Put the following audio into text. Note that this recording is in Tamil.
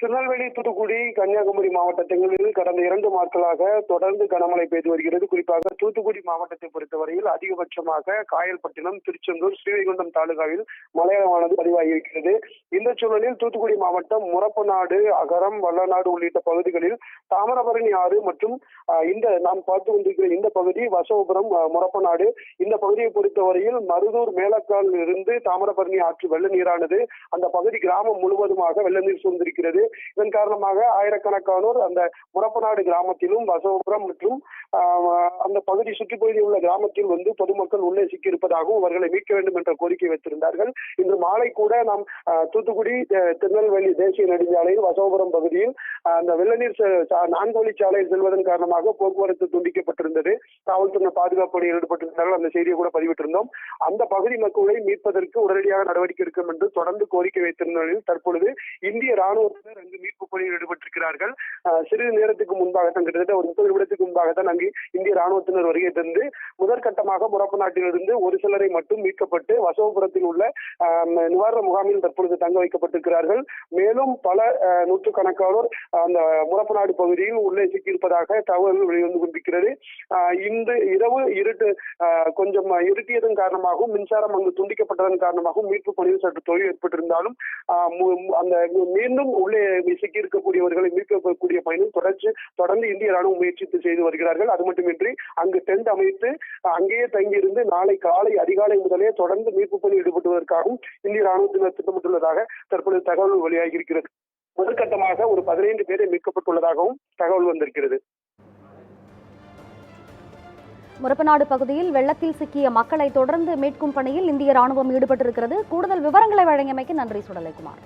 திருநெல்வேலி தூத்துக்குடி கன்னியாகுமரி மாவட்டங்களில் கடந்த இரண்டு நாட்களாக தொடர்ந்து கனமழை பெய்து வருகிறது. குறிப்பாக தூத்துக்குடி மாவட்டத்தை பொறுத்தவரையில் அதிகபட்சமாக காயல்பட்டினம் திருச்செந்தூர் ஸ்ரீவைகுண்டம் தாலுகாவில் மழையானது பதிவாகியிருக்கிறது இந்த சூழலில் தூத்துக்குடி மாவட்டம் முரப்பநாடு அகரம் வல்லநாடு உள்ளிட்ட பகுதிகளில் தாமிரபரணி ஆறு மற்றும் இந்த நாம் பார்த்து கொண்டிருக்கிற இந்த பகுதி வசவபுரம் முரப்பநாடு. இந்த பகுதியை பொறுத்தவரையில் மருதூர் மேலக்கால் இருந்து தாமிரபரணி ஆற்று வெள்ள நீரானது. அந்த பகுதி கிராமம் முழுவதுமாக வெள்ள நீர் சூழ்ந்திருக்கிறது இதன் காரணமாக ஆயிரக்கணக்கானோர் அந்த முறப்பநாடு கிராமத்திலும் வசவபுரம் மற்றும் அந்த பகுதி சுற்றுப்பகுதியில் உள்ள கிராமத்தில் வந்து பொதுமக்கள் உள்ளே சிக்கியிருப்பதாகவும் அவர்களை மீட்க வேண்டும் என்ற கோரிக்கை வைத்திருந்தார்கள். இன்று மாலை கூட நாம் தூத்துக்குடி திருநெல்வேலி தேசிய நெடுஞ்சாலையில் வசவபுரம் பகுதியில் அந்த வெள்ளநீர் நான்கு வழிச்சாலையில் செல்வதன் காரணமாக போக்குவரத்து துண்டிக்கப்பட்டிருந்தது. காவல்துறை பாதுகாப்பு பணியில் ஈடுபட்டிருந்தார்கள். அந்த செய்தியை கூட பதிவிட்டிருந்தோம். அந்த பகுதி மக்களை மீட்பதற்கு உடனடியாக நடவடிக்கை எடுக்கும் என்று தொடர்ந்து கோரிக்கை வைத்திருந்த நிலையில் தற்பொழுது இந்திய ராணுவ ராணுவத்தினர் அங்கு மீட்பு பணியில் ஈடுபட்டிருக்கிறார்கள். சிறிது நேரத்துக்கு முன்பாகத்தான் கிட்டத்தட்ட ஒரு முப்பது நிமிடத்துக்கு முன்பாகத்தான் அங்கு இந்திய ராணுவத்தினர் வருகை தந்து முதற்கட்டமாக முரப்பு நாட்டிலிருந்து ஒரு சிலரை மட்டும் மீட்கப்பட்டு வசவபுரத்தில் உள்ள நிவாரண முகாமில் தற்பொழுது தங்க வைக்கப்பட்டிருக்கிறார்கள். மேலும் பல நூற்றுக்கணக்கானோர் அந்த முரப்பு நாடு பகுதியில் உள்ளே சிக்கியிருப்பதாக தகவல்கள் வெளிவந்து கொண்டிருக்கிறது. இந்த இரவு இருட்டு கொஞ்சம் இருட்டியதன் காரணமாகவும் மின்சாரம் அங்கு துண்டிக்கப்பட்டதன் காரணமாகவும் மீட்பு பணியில் சற்று தொழில் ஏற்பட்டிருந்தாலும் அந்த மீண்டும் உள்ளே சிக்கி இருக்கக்கூடியவர்களை மீட்கக்கூடிய பயணம் தொடர்ச்சி தொடர்ந்து இந்திய ராணுவம் முயற்சித்து செய்து வருகிறார்கள். அது மட்டுமின்றி அங்கு டென்ட் அமைத்து அங்கேயே தங்கியிருந்து நாளை காலை அதிகாலை முதலே தொடர்ந்து மீட்பு பணி ஈடுபட்டுவதற்காகவும் இந்திய ராணுவத்தினர் திட்டமிட்டுள்ளதாக தற்பொழுது தகவல் வெளியாகி இருக்கிறது முதற்கட்டமாக ஒரு பதினைந்து பேரை மீட்கப்பட்டுள்ளதாகவும் தகவல் வந்திருக்கிறது. முரப்பநாடு பகுதியில் வெள்ளத்தில் சிக்கிய மக்களை தொடர்ந்து மீட்கும் பணியில் இந்திய ராணுவம் ஈடுபட்டிருக்கிறது. கூடுதல் விவரங்களை வழங்கியமைக்கு நன்றி சுடலைக்குமார்